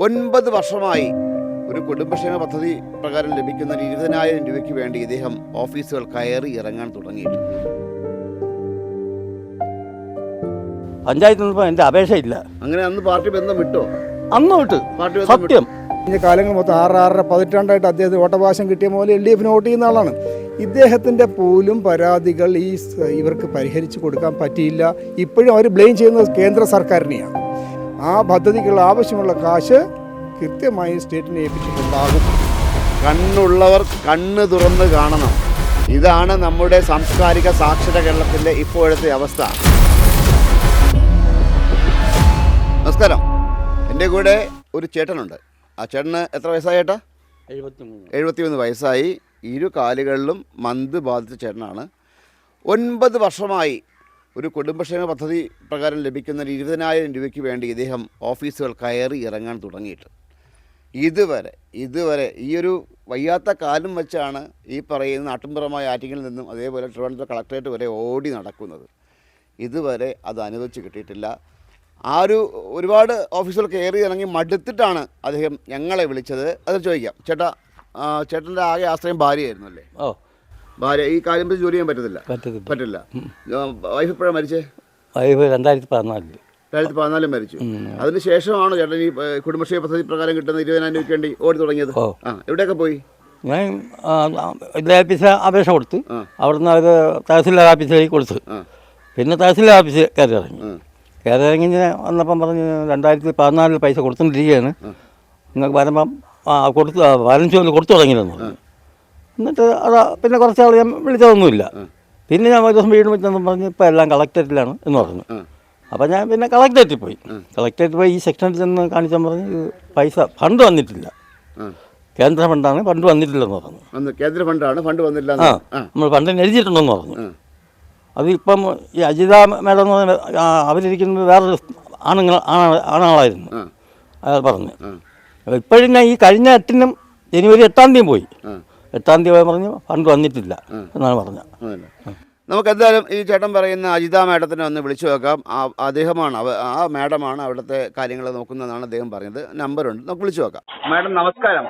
ഒൻപത് വർഷമായി ഒരു കുടുംബക്ഷേമ പദ്ധതി പ്രകാരം ലഭിക്കുന്ന ഇരുപതിനായിരം രൂപയ്ക്ക് വേണ്ടി ഇദ്ദേഹം ഓഫീസുകൾ കയറി ഇറങ്ങാൻ തുടങ്ങിയിട്ടുണ്ട്. പഞ്ചായത്തിൽ നിന്നിപ്പോൾ എന്റെ അപേക്ഷയില്ല അങ്ങനെ അന്ന് പാർട്ടി ബന്ധം വിട്ടോ? അന്ന് തൊട്ട് പാർട്ടി ബന്ധം വിട്ടോ? സത്യം. കഴിഞ്ഞ കാലങ്ങൾ മൊത്തം ആറ് ആറര പതിറ്റാണ്ടായിട്ട് അദ്ദേഹത്തിന് വോട്ടവകാശം കിട്ടിയ പോലെ എൽ ഡി എഫിന് വോട്ട് ചെയ്യുന്ന ആളാണ്. ഇദ്ദേഹത്തിന്റെ പോലും പരാതികൾ ഈ സ- ഇവർക്ക് പരിഹരിച്ചു കൊടുക്കാൻ പറ്റിയില്ല. ഇപ്പോഴും അവർ ബ്ലെയിം ചെയ്യുന്നത് കേന്ദ്ര സർക്കാരിനെയാണ്. ആ പദ്ധതിക്കുള്ള ആവശ്യമുള്ള കാശ് കൃത്യമായി സ്റ്റേറ്റിനെ ഏൽപ്പിച്ചിട്ടുണ്ടാകും. കണ്ണുള്ളവർ കണ്ണ് തുറന്ന് കാണണം. ഇതാണ് നമ്മുടെ സാംസ്കാരിക സാക്ഷര കേരളത്തിന്റെ ഇപ്പോഴത്തെ അവസ്ഥ. നമസ്കാരം. എന്റെ കൂടെ ഒരു ചേട്ടനുണ്ട്. ആ ചേട്ടന് എത്ര വയസ്സായി ചേട്ടാ? എഴുപത്തി മൂന്ന് എഴുപത്തിമൂന്ന് വയസ്സായി. ഇരു കാലുകളിലും മന്ത് ബാധിച്ച ചേട്ടനാണ്. ഒൻപത് വർഷമായി ഒരു കുടുംബക്ഷേമ പദ്ധതി പ്രകാരം ലഭിക്കുന്ന ഒരു ഇരുപതിനായിരം രൂപയ്ക്ക് വേണ്ടി ഇദ്ദേഹം ഓഫീസുകൾ കയറി ഇറങ്ങാൻ തുടങ്ങിയിട്ട്. ഇതുവരെ ഇതുവരെ ഈ ഒരു വയ്യാത്ത കാലം വെച്ചാണ് ഈ പറയുന്ന നാട്ടുംപുറമായ ആറ്റിങ്ങിൽ നിന്നും അതേപോലെ ട്രിവാൻഡ്രം കളക്ടറേറ്റ് വരെ ഓടി നടക്കുന്നത്. ഇതുവരെ അത് അനുവദിച്ച് കിട്ടിയിട്ടില്ല. ആ ഒരു ഒരുപാട് ഓഫീസുകൾ കയറി ഇറങ്ങി മടുത്തിട്ടാണ് അദ്ദേഹം ഞങ്ങളെ വിളിച്ചത്. അത് ചോദിക്കാം. ചേട്ടാ ചേട്ടന്റെ ആകെ ആശ്രയം ഭാര്യയായിരുന്നു അല്ലേ ഓ ഭാര്യ ഈ കാര്യം വെച്ച് ജോലി ചെയ്യാൻ പറ്റത്തില്ല. പറ്റത്തില്ല. പറ്റില്ല. വൈഫ് എപ്പോഴാണ് മരിച്ചേ? വൈഫ് രണ്ടായിരത്തി പതിനാലിൽ രണ്ടായിരത്തി പതിനാലിൽ മരിച്ചു അതിനുശേഷമാണ് ചേട്ടൻ ഈ കുടുംബശ്രീ പദ്ധതി പ്രകാരം കിട്ടുന്ന ഇരുപതിനായിരം രൂപയ്ക്ക് വേണ്ടി ഓടി തുടങ്ങിയത്? ആ എവിടെയൊക്കെ പോയി? ഞാൻ ഓഫീസിൽ അപേക്ഷ കൊടുത്ത്. അവിടുന്ന് അവർ തഹസിൽദാർ ഓഫീസിലേക്ക് കൊടുത്ത്. പിന്നെ തഹസിൽദാർ ഓഫീസിൽ കയറി ഇറങ്ങി. കയറി ഇറങ്ങി വന്നപ്പം പറഞ്ഞ് രണ്ടായിരത്തി പതിനാലിൽ പൈസ കൊടുത്തുകൊണ്ടിരിക്കുകയാണ് നിങ്ങൾക്ക് വരുമ്പം കൊടുത്ത് ബാലൻസ് ഒന്ന് കൊടുത്തു തുടങ്ങിയിരുന്നു എന്നിട്ട് അതാ പിന്നെ കുറച്ച് ആൾ ഞാൻ വിളിച്ചതൊന്നുമില്ല. പിന്നെ ഞാൻ ഒരു ദിവസം വീട് വെച്ചെന്ന് പറഞ്ഞ് ഇപ്പോൾ എല്ലാം കളക്ടറേറ്റിലാണ് എന്ന് പറഞ്ഞു. അപ്പം ഞാൻ പിന്നെ കളക്ടറേറ്റിൽ പോയി. കളക്ടറേറ്റിൽ പോയി ഈ സെക്ഷനിൽ ചെന്ന് കാണിച്ചാൽ പറഞ്ഞ് പൈസ ഫണ്ട് വന്നിട്ടില്ല. കേന്ദ്ര ഫണ്ടാണ് ഫണ്ട് വന്നിട്ടില്ലെന്ന് പറഞ്ഞു. കേന്ദ്ര ഫണ്ടാണ് ഫണ്ട് വന്നില്ല ആ നമ്മൾ ഫണ്ടിന് എഴുതിയിട്ടുണ്ടെന്ന് പറഞ്ഞു. അതിപ്പം അത് ഇപ്പം ഈ അജിത മേഡം എന്ന് പറഞ്ഞ അവരിരിക്കുന്നത് വേറൊരു ആണുങ്ങൾ ആണാളായിരുന്നു. അയാൾ പറഞ്ഞു. ഇപ്പോഴും ഞാൻ ഈ കഴിഞ്ഞ എട്ടിനും ജനുവരി എട്ടാം തീയതി പോയി. എട്ടാം തീയതി പറഞ്ഞു ഫണ്ട് വന്നിട്ടില്ല എന്നാണ് പറഞ്ഞത്. നമുക്ക് എന്തായാലും ഈ ചേട്ടൻ പറയുന്ന അജിത മാഡത്തിനെ ഒന്ന് വിളിച്ചു നോക്കാം. ആ- അദ്ദേഹമാണ് അവ- ആ മാഡമാണ് അവിടുത്തെ കാര്യങ്ങൾ നോക്കുന്നതെന്നാണ് അദ്ദേഹം പറഞ്ഞത്. നമ്പറുണ്ട്. നമുക്ക് വിളിച്ചു നോക്കാം. മാഡം നമസ്കാരം.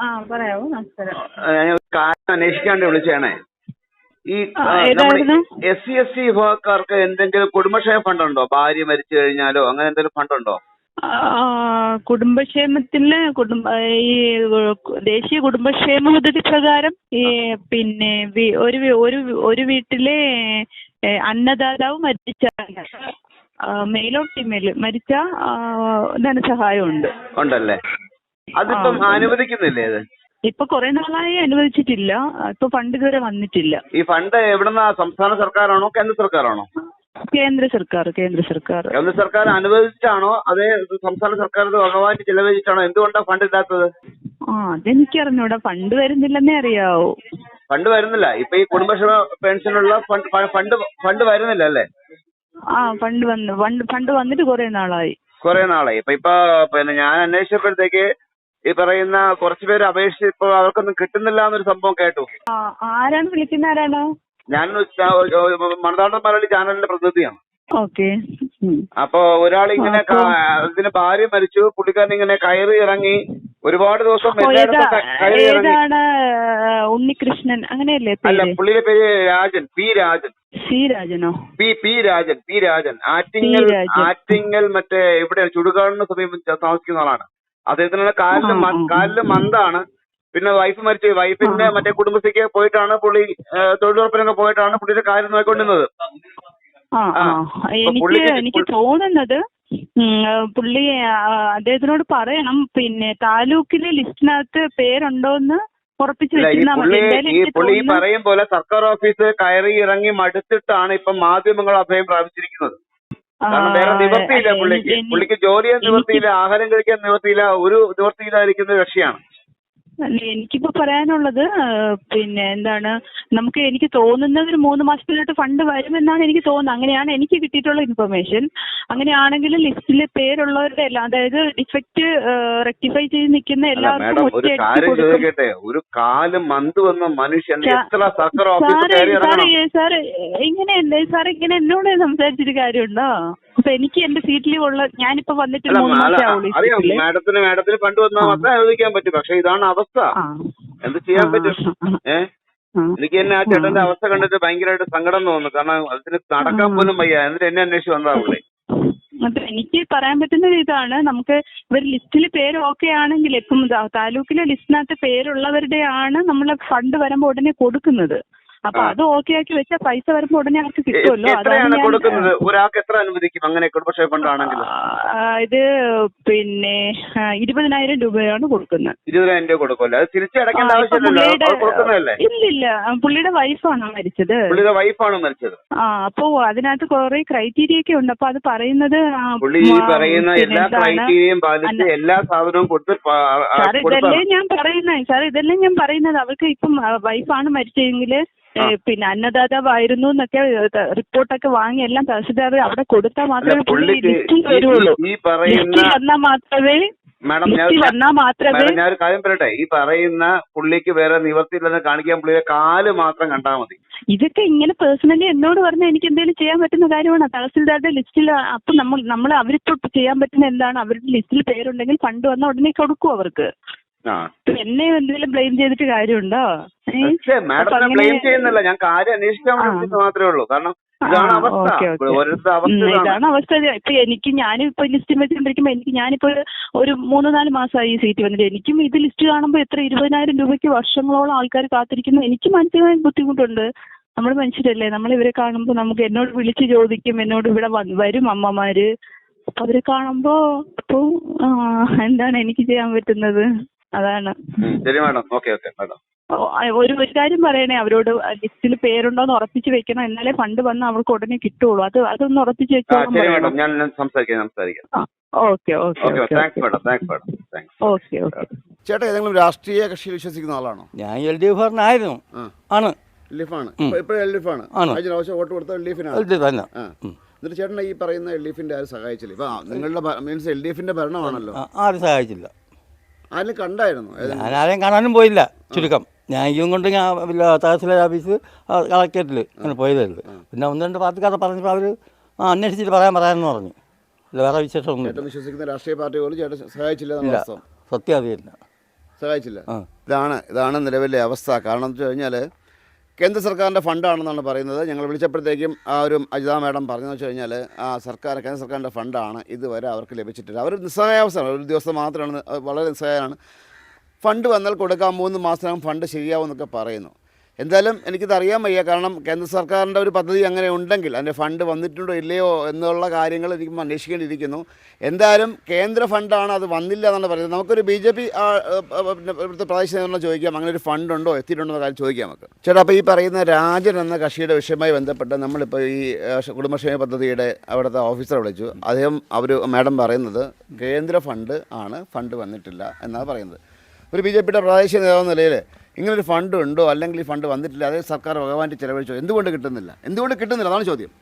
ആ പറയാവോ. നമസ്കാരം. ഞാൻ ഒരു കാര്യം അന്വേഷിക്കാണ്ട് വിളിച്ചാണേ ഈ? എസ് സി എസ് സി വിഭാഗക്കാർക്ക് എന്തെങ്കിലും കുടുംബക്ഷേമ ഫണ്ടുണ്ടോ? ഭാര്യ മരിച്ചു കഴിഞ്ഞാലോ അങ്ങനെ എന്തെങ്കിലും ഫണ്ടുണ്ടോ? ആ, കുടുംബക്ഷേമത്തിൽ കുടുംബ ഈ ദേശീയ കുടുംബക്ഷേമ പദ്ധതി പ്രകാരം ഈ പിന്നെ ഒരു ഒരു ഒരു വീട്ടിലെ അന്നദാതാവ് മരിച്ച മെയിലോ ഫീമെയിൽ മരിച്ച ധനസഹായം ഉണ്ട് ഉണ്ടല്ലേ? അതിപ്പം. അനുവദിക്കുന്നില്ലേ ഇപ്പൊ കുറെ നാളായി അനുവദിച്ചിട്ടില്ല. ഇപ്പൊ ഫണ്ട് ഇതുവരെ വന്നിട്ടില്ല. ഈ ഫണ്ട് എവിടുന്ന? സംസ്ഥാന സർക്കാരാണോ? കേന്ദ്ര സർക്കാരാണോ? കേന്ദ്ര സർക്കാർ കേന്ദ്ര സർക്കാർ. കേന്ദ്ര സർക്കാർ അനുവദിച്ചാണോ? അതേ സംസ്ഥാന സർക്കാർ ഇത് ചെലവഴിച്ചാണോ എന്തുകൊണ്ടാണ് ഫണ്ട് ഇല്ലാത്തത്? ആ അതെനിക്ക് അറിഞ്ഞൂടാ ഫണ്ട് വരുന്നില്ലെന്നേ അറിയാവൂ. ഫണ്ട് വരുന്നില്ല. ഇപ്പൊ ഈ കുടുംബശ്രമ പെൻഷനുള്ള ഫണ്ട് ഫണ്ട് ഫണ്ട് വരുന്നില്ല അല്ലേ ആ ഫണ്ട് വന്നു ഫണ്ട് ഫണ്ട് വന്നിട്ട് കുറെ നാളായി. കുറെ നാളായി. ഇപ്പൊ ഇപ്പൊ പിന്നെ ഞാൻ അന്വേഷിച്ചപ്പോഴത്തേക്ക് ഈ പറയുന്ന കുറച്ചുപേര് അപേക്ഷിച്ച് ഇപ്പൊ അവർക്കൊന്നും കിട്ടുന്നില്ല എന്നൊരു സംഭവം കേട്ടു. ആരാണ് വിളിക്കുന്ന ആരാണ്? ഞാൻ മണതാണ്ടൻ മലയാളി ചാനലിന്റെ പ്രതിനിധിയാണ്. ഓക്കെ. അപ്പൊ ഒരാൾ ഇങ്ങനെ ഇതിന് ഭാര്യ മരിച്ചു. പുള്ളിക്കാരൻ ഇങ്ങനെ കയറി ഇറങ്ങി. ഒരുപാട് ദിവസം കയറി ഇറങ്ങി. ഉണ്ണികൃഷ്ണൻ? അങ്ങനെയല്ലേ അല്ല പുള്ളിയുടെ പേര് Rajan. P Rajan. C രാജനോ? P P Rajan P Rajan. Attingal Attingal മറ്റേ ഇവിടെ ചുടുകാടിന് സമീപം താമസിക്കുന്ന ആളാണ്. അദ്ദേഹത്തിനുള്ള ആ. കാലിൽ മന്താണ് പിന്നെ വൈഫ് മരിച്ചു. വൈഫിന്റെ മറ്റേ കുടുംബശ്രീക്ക് പോയിട്ടാണ് പുള്ളി തൊഴിലുറപ്പിനൊക്കെ പോയിട്ടാണ് പുള്ളിയുടെ കാര്യം നോക്കിക്കൊണ്ടിരുന്നത്. എനിക്ക് എനിക്ക് തോന്നുന്നത് പുള്ളി അദ്ദേഹത്തിനോട് പറയണം. പിന്നെ താലൂക്കിലെ ലിസ്റ്റിനകത്ത് പേരുണ്ടോന്ന് പുള്ളി പറയും പോലെ സർക്കാർ ഓഫീസ് കയറി ഇറങ്ങി മടുത്തിട്ടാണ് ഇപ്പൊ മാധ്യമങ്ങൾ അഭയം പ്രാപിച്ചിരിക്കുന്നത്. കാരണം വേറെ നിവർത്തിയില്ല പുള്ളിക്ക്. പുള്ളിക്ക് ജോലിയെ നിവർത്തിയില്ല ആഹാരം കഴിക്കാൻ നിവർത്തിയില്ല ഒരു നിവൃത്തിയില്ലാതിരിക്കുന്ന കക്ഷിയാണ്. അല്ല എനിക്കിപ്പോ പറയാനുള്ളത് പിന്നെ എന്താണ് നമുക്ക് എനിക്ക് തോന്നുന്നത് ഒരു മൂന്ന് മാസത്തിലോട്ട് ഫണ്ട് വരുമെന്നാണ് എനിക്ക് തോന്നുന്നത്. അങ്ങനെയാണ് എനിക്ക് കിട്ടിയിട്ടുള്ള ഇൻഫർമേഷൻ അങ്ങനെയാണെങ്കിൽ ലിസ്റ്റിൽ പേരുള്ളവരുടെ എല്ലാം അതായത് ഡിഫക്റ്റ് റെക്ടിഫൈ ചെയ്ത് നിൽക്കുന്ന എല്ലാവർക്കും ഒരു കാര്യം ചോദിക്കട്ടെ? ഒരു കാൽ മന്ത് വന്ന മനുഷ്യൻ എത്ര സർക്കാർ സാറേ ഇങ്ങനെയല്ലേ സാർ ഇങ്ങനെ എന്നോട് സംസാരിച്ചിട്ട് കാര്യമുണ്ടോ? അപ്പൊ എനിക്ക് എന്റെ സീറ്റിൽ ഉള്ള ഞാനിപ്പോ വന്നിട്ട് മൂന്ന് ഈ അറിയാം. സീറ്റിൽ. മാഡത്തിന് മാഡത്തിന് പണ്ട് വന്നാൽ മാത്രമേ അനുവദിക്കാൻ പറ്റൂ. പക്ഷെ ഇതാണ് അവസ്ഥ. ആ. എന്ത് ചെയ്യാൻ ആ, പറ്റും? ആ, ആ. ഏ? ആ. എനിക്ക് തന്നെ ആ ചേട്ടന്റെ അവസ്ഥ കണ്ടിട്ട് ഭയങ്കരമായിട്ട് സങ്കടം തോന്നുന്നു. കാരണം അതിന് നടക്കാൻ പോലും വയ്യ. എന്നിട്ട് എന്നെ അന്വേഷിച്ച് വന്നതാവൂലേ? അതെ എനിക്ക് പറയാൻ പറ്റുന്ന ഒരു ഇതാണ്. നമുക്ക് ഇവർ ലിസ്റ്റിൽ പേര് ഓക്കെ ആണെങ്കിൽ ഇപ്പം ദാ- താലൂക്കിലെ ലിസ്റ്റിനകത്ത് പേരുള്ളവരുടെയാണ് നമ്മൾ ഫണ്ട് വരുമ്പോൾ ഉടനെ കൊടുക്കുന്നത്. അപ്പൊ അത് ഓക്കെ ആക്കി വെച്ച പൈസ വരുമ്പോ ഉടനെ അവർക്ക് കിട്ടുമല്ലോ എത്രയാണ് കൊടുക്കുന്നത്? ഒരാൾക്ക് എത്ര അനുവദിക്കും അങ്ങനെ കുടുംബക്ഷേമ ഫണ്ട് ആണെങ്കിൽ ഇത് പിന്നെ ഇരുപതിനായിരം രൂപയാണ് കൊടുക്കുന്നത്. ഇരുപതിനായിരം രൂപ കൊടുക്കുമല്ലോ. അത് തിരിച്ചടക്കേണ്ട ആവശ്യമില്ലല്ലോ. ഇല്ലില്ല. പുള്ളിയുടെ വൈഫാണ് മരിച്ചത്. പുള്ളിയുടെ വൈഫാണ് മരിച്ചത്. ആ അപ്പോ അതിനകത്ത് കുറെ ക്രൈറ്റീരിയ ഒക്കെ ഉണ്ട്. അപ്പൊ അത് പറയുന്നത് പുള്ളി ഈ പറയുന്ന എല്ലാ ക്രൈറ്റീരിയയും പാലിച്ച് എല്ലാ സാധനവും കൊടുത്ത് സാർ ഇതല്ലേ ഞാൻ പറയുന്നത് സാർ ഇതല്ലേ ഞാൻ പറയുന്നത്. അവർക്ക് ഇപ്പം വൈഫാണ് മരിച്ചെങ്കിൽ പിന്നെ അന്നദാതാവായിരുന്നു എന്നൊക്കെ റിപ്പോർട്ടൊക്കെ വാങ്ങി എല്ലാം തഹസിൽദാർ അവിടെ കൊടുത്താൽ മാത്രമേ വരുള്ളൂ. വന്നാൽ മാത്രമേ മാഡം ഞാൻ മാത്രമേ ഞാൻ ഒരു കാര്യം പറയട്ടെ? ഈ പറയുന്ന പുള്ളിക്ക് വേറെ നിവർത്തിയില്ലെന്ന് കാണിക്കാൻ പുള്ളിയെ കാൽ മാത്രം കണ്ടാൽ മതി. ഇതൊക്കെ ഇങ്ങനെ പേഴ്സണലി എന്നോട് പറഞ്ഞാൽ എനിക്ക് എന്തെങ്കിലും ചെയ്യാൻ പറ്റുന്ന കാര്യമാണ്. തഹസിൽദാരുടെ ലിസ്റ്റിൽ അപ്പൊ നമ്മൾ നമ്മൾ അവരിപ്പോ ചെയ്യാൻ പറ്റുന്ന എന്താണ്? അവരുടെ ലിസ്റ്റിൽ പേരുണ്ടെങ്കിൽ ഫണ്ട് വന്നാൽ ഉടനെ കൊടുക്കും അവർക്ക്. എന്നെ എന്തെങ്കിലും ബ്ലെയിം ചെയ്തിട്ട് കാര്യമുണ്ടോ? പക്ഷേ മാഡത്തിനെ ബ്ലെയിം ചെയ്യുന്നില്ല. ഞാൻ കാര്യം അന്വേഷിക്കാൻ വേണ്ടി മാത്രമേ ഉള്ളൂ. കാരണം ഇതാണ് അവസ്ഥ. ഇതാണ്. അവസ്ഥ. ഇപ്പൊ എനിക്ക് ഞാനും ഇപ്പൊ ലിസ്റ്റ് വെച്ചോണ്ടിരിക്കുമ്പോ എനിക്ക് ഞാനിപ്പോ ഒരു- മൂന്ന് നാല് മാസമായി ഈ സീറ്റ് വന്നിട്ട്. എനിക്കും ഇത് ലിസ്റ്റ് കാണുമ്പോൾ എത്ര ഇരുപതിനായിരം രൂപയ്ക്ക് വർഷങ്ങളോളം ആൾക്കാർ കാത്തിരിക്കുന്നു. എനിക്ക് മാനസികമായ ബുദ്ധിമുട്ടുണ്ട്. നമ്മൾ മനുഷ്യരല്ലേ? നമ്മൾ ഇവരെ കാണുമ്പോൾ നമുക്ക് എന്നോട് വിളിച്ച് ചോദിക്കും. എന്നോട് ഇവിടെ വരും അമ്മമാര്. അവരെ കാണുമ്പോ ഇപ്പൊ എന്താണ് എനിക്ക് ചെയ്യാൻ പറ്റുന്നത്? അതാണ്. ശരി മാഡം. Okay okay madam. ഓ, ഒരു ഒരു കാര്യം പറയണേ അവരോട് ലിസ്റ്റിൽ പേരുണ്ടോന്ന് ഉറപ്പിച്ച് വെക്കണം. എന്നാലേ ഫണ്ട് വന്ന് അവർക്ക് ഉടനെ കിട്ടുള്ളൂ. അത് അതൊന്ന് ഉറപ്പിച്ച് പറയണം. ഞാൻ സംസാരിക്കാം സംസാരിക്കാം. Okay okay okay thanks madam thanks madam thanks okay okay. ചേട്ടാ ഏതെങ്കിലും രാഷ്ട്രീയ കക്ഷിയിൽ വിശ്വസിക്കുന്ന ആളാണോ? ഞാൻ എൽ ഡി എഫ് ആയിരുന്നു ആണ്. എൽ ഡി ഇപ്പോ ഇപ്പോഴും എൽ ആണ്. കഴിഞ്ഞ പ്രാവശ്യം വോട്ട് കൊടുത്ത എൽ ഡി എഫിനാണ് എൽ ഡി എഫ് തന്നെ. ആ. എന്നിട്ട് ചേട്ടൻ ഈ പറയുന്ന എൽ ഡി എഫിന്റെ ആരും സഹായിച്ചില്ല. ഇപ്പൊ നിങ്ങളുടെ മീൻസ് എൽ ഡി എഫിന്റെ ഭരണമാണല്ലോ. ആ, ആരും സഹായിച്ചില്ല. ആരും കണ്ടായിരുന്നു? ഏതെങ്കിലും? ഞാൻ ആരെയും കാണാനും പോയില്ല ചുരുക്കം. ഞാൻ ഇതും കൊണ്ട് ഞാൻ തഹസിലെ ഓഫീസ് കളക്ടറേറ്റിൽ അങ്ങനെ പോയതായിരുന്നു. പിന്നെ ഒന്ന് രണ്ട് പാർട്ടിക്കാരെ പറഞ്ഞപ്പോൾ അവർ ആ അന്വേഷിച്ചിട്ട് പറയാൻ പറയാമെന്ന് പറഞ്ഞു. ഇല്ല വേറെ ചേട്ടൻ വിശ്വസിക്കുന്ന രാഷ്ട്രീയ പാർട്ടി പോലും ചേട്ടൻ സഹായിച്ചില്ല സത്യം അറിയില്ല സഹായിച്ചില്ല. ഇതാണ് ഇതാണ് നിലവിലെ അവസ്ഥ. കാരണം എന്ന് വെച്ച് കഴിഞ്ഞാൽ കേന്ദ്ര സർക്കാരിന്റെ ഫണ്ടാണെന്നാണ് പറയുന്നത്. ഞങ്ങൾ വിളിച്ചപ്പോഴത്തേക്കും ആ ഒരു അജിത മാഡം പറഞ്ഞതെന്ന് വെച്ച് കഴിഞ്ഞാൽ ആ സർക്കാർ കേന്ദ്ര സർക്കാരിന്റെ ഫണ്ടാണ്. ഇതുവരെ അവർക്ക് ലഭിച്ചിട്ടില്ല. അവർ നിസ്സഹായാവസ്ഥയാണ് ഒരു ദിവസം മാത്രമാണ് വളരെ നിസ്സഹായമാണ് ഫണ്ട് വന്നാൽ കൊടുക്കാൻ മൂന്ന് മാസത്തിനകം ഫണ്ട് ശരിയാവും എന്നൊക്കെ പറയുന്നു. എന്തായാലും എനിക്കിത് അറിയാൻ വയ്യ. കാരണം കേന്ദ്ര സർക്കാരിന്റെ ഒരു പദ്ധതി അങ്ങനെ ഉണ്ടെങ്കിൽ അതിന്റെ ഫണ്ട് വന്നിട്ടുണ്ടോ ഇല്ലയോ എന്നുള്ള കാര്യങ്ങൾ എനിക്ക് അന്വേഷിക്കേണ്ടിയിരിക്കുന്നു. എന്തായാലും കേന്ദ്ര ഫണ്ടാണ് അത് വന്നില്ല എന്നാണ് പറയുന്നത്. നമുക്കൊരു ബി ജെ പി ഇവിടുത്തെ പ്രാദേശിക ചോദിക്കാം. അങ്ങനെ ഒരു ഫണ്ട് ഉണ്ടോ എത്തിയിട്ടുണ്ടോ എന്ന കാര്യം ചോദിക്കാം നമുക്ക്. ചേട്ടാ അപ്പോൾ ഈ പറയുന്ന രാജൻ എന്ന കക്ഷിയുടെ വിഷയമായി ബന്ധപ്പെട്ട് നമ്മളിപ്പോൾ ഈ കുടുംബക്ഷേമ പദ്ധതിയുടെ അവിടുത്തെ ഓഫീസറെ വിളിച്ചു. അദ്ദേഹം അവർ മാഡം പറയുന്നത് കേന്ദ്ര ഫണ്ട് ആണ് ഫണ്ട് വന്നിട്ടില്ല എന്നാണ് പറയുന്നത്. ഒരു ബി ജെ പിയുടെ പ്രാദേശിക നേതാവ് നിലയിൽ ഇങ്ങനൊരു ഫണ്ട് ഉണ്ടോ? അല്ലെങ്കിൽ ഈ ഫണ്ട് വന്നിട്ടില്ല അതേ സർക്കാർ ഭഗവാന്റെ ചിലവഴിച്ചോ? എന്തുകൊണ്ട് കിട്ടുന്നില്ല? എന്തുകൊണ്ട് കിട്ടുന്നില്ല? അതാണ് ചോദ്യം.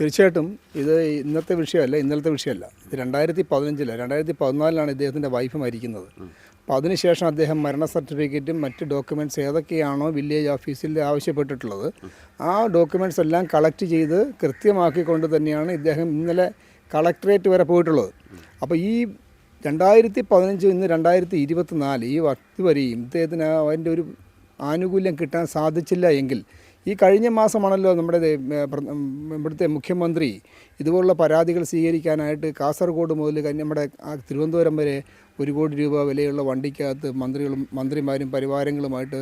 തീർച്ചയായിട്ടും ഇത് ഇന്നത്തെ വിഷയമല്ല ഇന്നലത്തെ വിഷയമല്ല. ഇത് രണ്ടായിരത്തി പതിനഞ്ചിൽ രണ്ടായിരത്തി പതിനാലിലാണ് ഇദ്ദേഹത്തിന്റെ വൈഫ് മരിക്കുന്നത് അപ്പോൾ അതിനുശേഷം അദ്ദേഹം മരണ സർട്ടിഫിക്കറ്റും മറ്റ് ഡോക്യുമെന്റ്സ് ഏതൊക്കെയാണോ വില്ലേജ് ഓഫീസിൽ ആവശ്യപ്പെട്ടിട്ടുള്ളത് ആ ഡോക്യുമെന്റ്സ് എല്ലാം കളക്ട് ചെയ്ത് കൃത്യമാക്കിക്കൊണ്ട് തന്നെയാണ് ഇദ്ദേഹം ഇന്നലെ കളക്ടറേറ്റ് വരെ പോയിട്ടുള്ളത്. അപ്പോൾ ഈ രണ്ടായിരത്തി പതിനഞ്ച് ഇന്ന് രണ്ടായിരത്തി ഇരുപത്തി നാല് ഈ വർത്തി വരെയും ഇദ്ദേഹത്തിന് അതിന്റെ ഒരു ആനുകൂല്യം കിട്ടാൻ സാധിച്ചില്ല എങ്കിൽ ഈ കഴിഞ്ഞ മാസമാണല്ലോ നമ്മുടെ ഇവിടുത്തെ മുഖ്യമന്ത്രി ഇതുപോലുള്ള പരാതികൾ സ്വീകരിക്കാനായിട്ട് കാസർഗോഡ് മുതൽ നമ്മുടെ തിരുവനന്തപുരം വരെ ഒരു കോടി രൂപ വിലയുള്ള വണ്ടിക്കകത്ത് മന്ത്രികളും മന്ത്രിമാരും പരിവാരങ്ങളുമായിട്ട്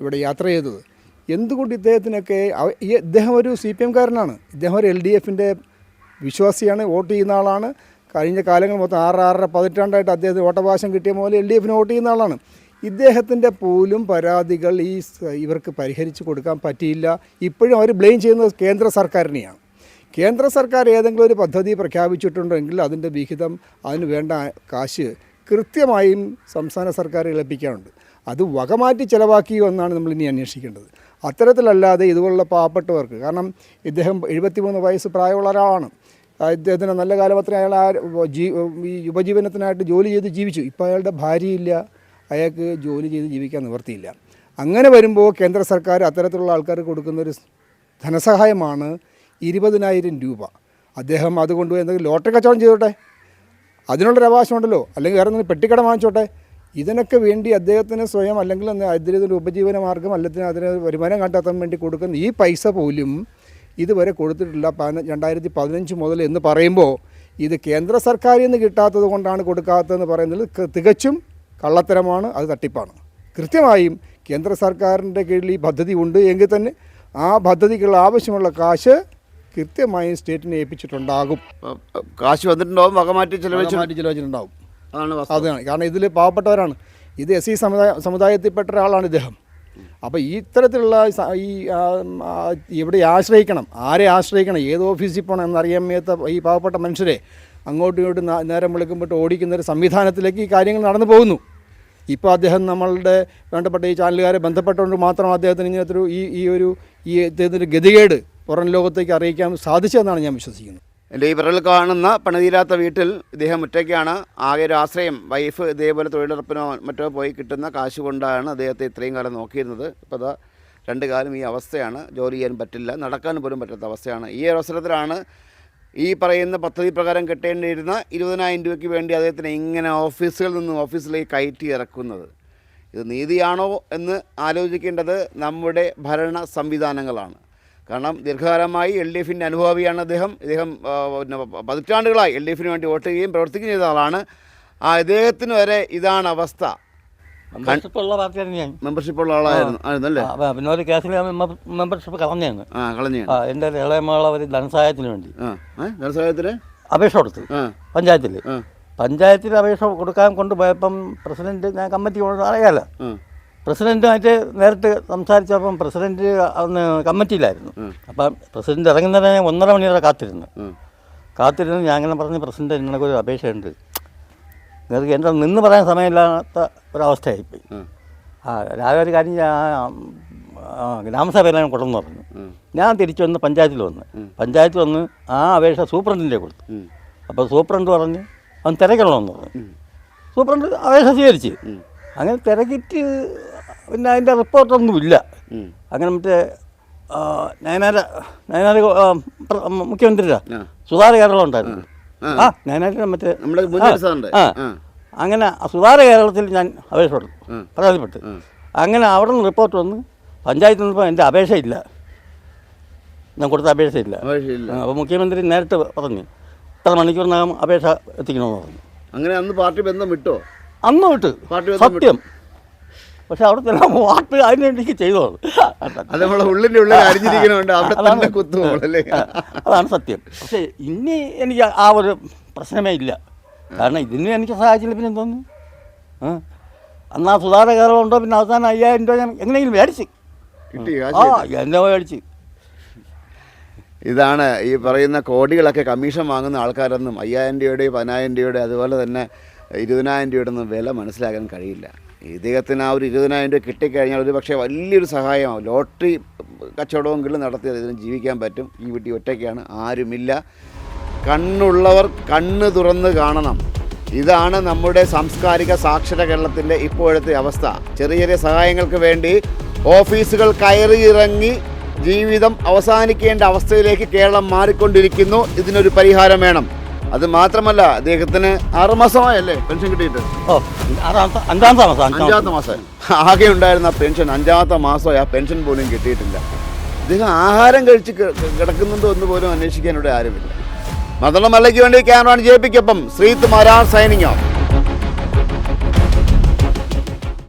ഇവിടെ യാത്ര ചെയ്തത്. എന്തുകൊണ്ട് ഇദ്ദേഹത്തിനൊക്കെ ഇദ്ദേഹം ഒരു സി പി എംകാരനാണ് ഇദ്ദേഹം ഒരു എൽ ഡി എഫിന്റെ വിശ്വാസിയാണ് വോട്ട് ചെയ്യുന്ന ആളാണ്. കഴിഞ്ഞ കാലങ്ങൾ മൊത്തം ആറ് ആറര പതിറ്റാണ്ടായിട്ട് അദ്ദേഹത്തിന് വോട്ടവകാശം കിട്ടിയ പോലെ എൽ ഡി എഫിന് വോട്ട് ചെയ്യുന്ന ആളാണ്. ഇദ്ദേഹത്തിന്റെ പോലും പരാതികൾ ഈ ഇവർക്ക് പരിഹരിച്ചു കൊടുക്കാൻ പറ്റിയില്ല. ഇപ്പോഴും അവർ ബ്ലെയിം ചെയ്യുന്നത് കേന്ദ്ര സർക്കാരിനെയാണ്. കേന്ദ്ര സർക്കാർ ഏതെങ്കിലും ഒരു പദ്ധതി പ്രഖ്യാപിച്ചിട്ടുണ്ടെങ്കിൽ അതിന്റെ വിഹിതം അതിന് വേണ്ട കാശ് കൃത്യമായും സംസ്ഥാന സർക്കാർ ലഭിക്കാറുണ്ട് അത് വകമാറ്റി ചിലവാക്കിയോ എന്നാണ് നമ്മൾ ഇനി അന്വേഷിക്കേണ്ടത്. അത്തരത്തിലല്ലാതെ ഇതുപോലുള്ള പാവപ്പെട്ടവർക്ക് കാരണം ഇദ്ദേഹം എഴുപത്തിമൂന്ന് വയസ്സ് പ്രായമുള്ള ഒരാളാണ്. ഇദ്ദേഹത്തിന് നല്ല കാലപത്രം അയാൾ ആ ജീ ഈ ഉപജീവനത്തിനായിട്ട് ജോലി ചെയ്ത് ജീവിച്ചു. ഇപ്പോൾ അയാളുടെ ഭാര്യയില്ല. അയാൾക്ക് ജോലി ചെയ്ത് ജീവിക്കാൻ നിവർത്തിയില്ല അങ്ങനെ വരുമ്പോൾ കേന്ദ്ര സർക്കാർ അത്തരത്തിലുള്ള ആൾക്കാർക്ക് കൊടുക്കുന്നൊരു ധനസഹായമാണ് ഇരുപതിനായിരം രൂപ. അദ്ദേഹം അത് കൊണ്ടുപോയി എന്തെങ്കിലും ലോട്ടറി കച്ചവടം ചെയ്തോട്ടെ? അതിനുള്ളൊരു അവകാശമുണ്ടല്ലോ അല്ലെങ്കിൽ വേറെ എന്തെങ്കിലും പെട്ടിക്കട വാങ്ങിച്ചോട്ടെ? ഇതിനൊക്കെ വേണ്ടി അദ്ദേഹത്തിന് സ്വയം അല്ലെങ്കിൽ അതിന്റെ ഉപജീവന മാർഗം അല്ലെങ്കിൽ അതിന് വരുമാനം കണ്ടെത്താൻ വേണ്ടി കൊടുക്കുന്ന ഈ പൈസ പോലും ഇതുവരെ കൊടുത്തിട്ടില്ല. പതിന രണ്ടായിരത്തി പതിനഞ്ച് മുതൽ എന്ന് പറയുമ്പോൾ ഇത് കേന്ദ്ര സർക്കാരിൽ നിന്ന് കിട്ടാത്തത് കൊണ്ടാണ് കൊടുക്കാത്തതെന്ന് പറയുന്നത് തികച്ചും കള്ളത്തരമാണ് അത് തട്ടിപ്പാണ്. കൃത്യമായും കേന്ദ്ര സർക്കാരിന്റെ കീഴിൽ ഈ പദ്ധതി ഉണ്ട് എങ്കിൽ തന്നെ ആ പദ്ധതിക്കുള്ള ആവശ്യമുള്ള കാശ് കൃത്യമായും സ്റ്റേറ്റിനെ ഏൽപ്പിച്ചിട്ടുണ്ടാകും. കാശ് വന്നിട്ടുണ്ടാവും വക മാറ്റി ചെലവഴിച്ചു മാറ്റി ചിലവച്ചിട്ടുണ്ടാവും അതാണ് അതാണ്. കാരണം ഇതിൽ പാവപ്പെട്ടവരാണ്. ഇത് എസ് സി സമുദായ സമുദായത്തിൽപ്പെട്ട ഒരാളാണ് ഇദ്ദേഹം. അപ്പോൾ ഈ ഇത്തരത്തിലുള്ള ഈ ഇവിടെ ആശ്രയിക്കണം ആരെ ആശ്രയിക്കണം ഏത് ഓഫീസിൽ പോകണം എന്നറിയാൻ മേത്ത ഈ പാവപ്പെട്ട മനുഷ്യരെ അങ്ങോട്ടും ഇങ്ങോട്ടും നേരം വിളിക്കുമ്പോൾ ഓടിക്കുന്ന ഒരു സംവിധാനത്തിലേക്ക് ഈ കാര്യങ്ങൾ നടന്നു പോകുന്നു. ഇപ്പോൾ അദ്ദേഹം നമ്മളുടെ വേണ്ടപ്പെട്ട ഈ ചാനലുകാരെ ബന്ധപ്പെട്ടുകൊണ്ട് മാത്രം അദ്ദേഹത്തിന് ഇങ്ങനത്തെ ഒരു ഈ ഈ ഒരു ഈ ഇദ്ദേഹത്തിന്റെ ഗതികേട് പുറം ലോകത്തേക്ക് അറിയിക്കാൻ സാധിച്ചതെന്നാണ് ഞാൻ വിശ്വസിക്കുന്നത്. എന്റെ ഈ വിരൽ കാണുന്ന പണിതീരാത്ത വീട്ടിൽ ഇദ്ദേഹം ഒറ്റയ്ക്കാണ്. ആകെ ഒരു ആശ്രയം. വൈഫ് ഇതേപോലെ തൊഴിലുറപ്പിനോ മറ്റോ പോയി കിട്ടുന്ന കാശ് കൊണ്ടാണ് അദ്ദേഹത്തെ ഇത്രയും കാലം നോക്കിയിരുന്നത്. ഇപ്പോൾ അതാ രണ്ട് കാലം ഈ അവസ്ഥയാണ്. ജോലി ചെയ്യാൻ പറ്റില്ല. നടക്കാൻ പോലും പറ്റാത്ത അവസ്ഥയാണ്. ഈ അവസരത്തിലാണ് ഈ പറയുന്ന പദ്ധതി പ്രകാരം കിട്ടേണ്ടിയിരുന്ന ഇരുപതിനായിരം രൂപയ്ക്ക് വേണ്ടി അദ്ദേഹത്തിന് ഇങ്ങനെ ഓഫീസുകളിൽ നിന്ന് ഓഫീസിലേക്ക് കയറ്റി ഇറക്കുന്നത്. ഇത് നീതിയാണോ എന്ന് ആലോചിക്കേണ്ടത് നമ്മുടെ ഭരണ സംവിധാനങ്ങളാണ്. കാരണം ദീർഘകാലമായി എൽ ഡി എഫിന്റെ അനുഭാവിയാണ് അദ്ദേഹം. ഇദ്ദേഹം പിന്നെ പതിറ്റാണ്ടുകളായി എൽ ഡി എഫിന് വേണ്ടി വോട്ട് ചെയ്യുകയും പ്രവർത്തിക്കുകയും ചെയ്ത ആളാണ്. ആ ഇദ്ദേഹത്തിന് വരെ ഇതാണ് അവസ്ഥ. മെമ്പർഷിപ്പുള്ള പാർട്ടിയാണ് ഞാൻ. മെമ്പർഷിപ്പുള്ള ആളായിരുന്നു. ആയിരുന്നല്ലേ? പിന്നെ ഒരു കേസിൽ മെമ്പർഷിപ്പ് കളഞ്ഞാണ് ആ കളഞ്ഞു. എന്റെ ഇളയമകള ഒരു ധനസഹായത്തിന് വേണ്ടി. ധനസഹായത്തിന്? അപേക്ഷ കൊടുത്തു. പഞ്ചായത്തിൽ. പഞ്ചായത്തിൽ അപേക്ഷ കൊടുക്കാൻ കൊണ്ടുപോയപ്പം പ്രസിഡന്റ് ഞാൻ കമ്മിറ്റി അറിയാലോ. ആ പ്രസിഡന്റുമായിട്ട് നേരിട്ട് സംസാരിച്ചപ്പം പ്രസിഡന്റ് അന്ന് കമ്മിറ്റിയിലായിരുന്നു. അപ്പം പ്രസിഡന്റ് ഇറങ്ങുന്നതിന് ഒന്നര മണി വരെ കാത്തിരുന്നു. കാത്തിരുന്ന് ഞാൻ അങ്ങനെ പറഞ്ഞ് പ്രസിഡന്റ് ഒരു അപേക്ഷയുണ്ട്. നിങ്ങൾക്ക് എന്റെ നിന്ന് പറയാൻ സമയമില്ലാത്ത ഒരവസ്ഥയായിപ്പോയി. ആ രാവിലെ ഒരു കാര്യം ഗ്രാമസഭയിലാണ് കൊണ്ടെന്ന് പറഞ്ഞു. ഞാൻ തിരിച്ചു വന്ന് പഞ്ചായത്തിൽ വന്ന്. പഞ്ചായത്തിൽ വന്ന് ആ അപേക്ഷ സൂപ്രണ്ടിന്റെ കൊടുത്തു. അപ്പോൾ സൂപ്രണ്ട് പറഞ്ഞ് അവൻ തിരക്കണമെന്ന് പറഞ്ഞു. സൂപ്രണ്ട് അപേക്ഷ സ്വീകരിച്ച്. അങ്ങനെ തിരക്കിയിട്ട് പിന്നെ അതിന്റെ റിപ്പോർട്ടൊന്നുമില്ല. അങ്ങനെ മറ്റേ നയനാര നയനാര മുഖ്യമന്ത്രിയാ മുഖ്യമന്ത്രിയുടെ. സുധാര കേരളം ഉണ്ടായിരുന്നു ആ. ആ. നയനാര മറ്റേ ആ, അങ്ങനെ സുധാര കേരളത്തിൽ ഞാൻ അപേക്ഷ കൊടുത്തു. പരാതിപ്പെട്ട്. അങ്ങനെ അവിടെ നിന്ന് റിപ്പോർട്ട് വന്ന് പഞ്ചായത്തിൽ നിന്നപ്പോൾ എന്റെ അപേക്ഷയില്ല. ഞാൻ കൊടുത്ത അപേക്ഷയില്ല. അപ്പോൾ മുഖ്യമന്ത്രി നേരിട്ട് പറഞ്ഞു ഇത്ര മണിക്കൂറിനകം അപേക്ഷ എത്തിക്കണമെന്ന് പറഞ്ഞു. അങ്ങനെ അന്ന് പാർട്ടി ബന്ധം വിട്ടോ? അന്ന് വിട്ട്. സത്യം. പക്ഷെ അവിടുത്തെ എല്ലാം വാർത്ത അതിന് വേണ്ടി ചെയ്തോളൂ അത് നമ്മളെ ഉള്ളിന്റെ ഉള്ളിൽ അരിഞ്ഞിരിക്കണോണ്ട് അവിടെ തന്നെ അതാണ് സത്യം. പക്ഷേ ഇനി എനിക്ക് ആ ഒരു പ്രശ്നമേ ഇല്ല. കാരണം ഇതിന് എനിക്ക് സഹായിച്ചില്ല പിന്നെ എന്തോന്നു? അന്നാ ആ കേരളമുണ്ടോ പിന്നെ അവസാനം അയ്യായിരം രൂപ ഞാൻ എങ്ങനെയെങ്കിലും മേടിച്ച്. കിട്ടി ആ എന്നെ മേടിച്ച്. ഇതാണ് ഈ പറയുന്ന കോടികളൊക്കെ കമ്മീഷൻ വാങ്ങുന്ന ആൾക്കാരൊന്നും അയ്യായിരം രൂപയുടെയും പതിനായിരം രൂപയുടെ അതുപോലെ തന്നെ ഇരുപതിനായിരം രൂപയുടെ ഒന്നും വില മനസ്സിലാക്കാൻ കഴിയില്ല. ഇദ്ദേഹത്തിന് ആ ഒരു ഇരുപതിനായിരം രൂപ കിട്ടിക്കഴിഞ്ഞാൽ ഒരു പക്ഷേ വലിയൊരു സഹായമാവും. ലോട്ടറി കച്ചവടമെങ്കിലും നടത്തി ഇതിന് ജീവിക്കാൻ പറ്റും. ഈ വീട്ടിൽ ഒറ്റയ്ക്കാണ് ആരുമില്ല. കണ്ണുള്ളവർ കണ്ണ് തുറന്ന് കാണണം. ഇതാണ് നമ്മുടെ സാംസ്കാരിക സാക്ഷര കേരളത്തിന്റെ ഇപ്പോഴത്തെ അവസ്ഥ. ചെറിയ ചെറിയ സഹായങ്ങൾക്ക് വേണ്ടി ഓഫീസുകൾ കയറി ഇറങ്ങി ജീവിതം അവസാനിക്കേണ്ട അവസ്ഥയിലേക്ക് കേരളം മാറിക്കൊണ്ടിരിക്കുന്നു. ഇതിനൊരു പരിഹാരം വേണം. അത് മാത്രമല്ല അദ്ദേഹത്തിന് ആറുമാസമായല്ലേ പെൻഷൻ കിട്ടിയിട്ട്? ഓ അഞ്ചാമത്തെ മാസം അഞ്ചാമത്തെ അഞ്ചാമത്തെ മാസം ആകെ ഉണ്ടായിരുന്ന പെൻഷൻ അഞ്ചാമത്തെ മാസമായി ആ പെൻഷൻ പോലും കിട്ടിയിട്ടില്ല. അദ്ദേഹം ആഹാരം കഴിച്ച് കി- കിടക്കുന്നുണ്ടോ എന്ന് പോലും അന്വേഷിക്കാൻ ഇവിടെ ആരുമില്ല. മതളമല്ലയ്ക്ക് വേണ്ടി ക്യാമറ ജയിപ്പിക്കപ്പം പിക്കൊപ്പം ശ്രീത്ത് മാരാർ സൈനിങ് ഓഫ്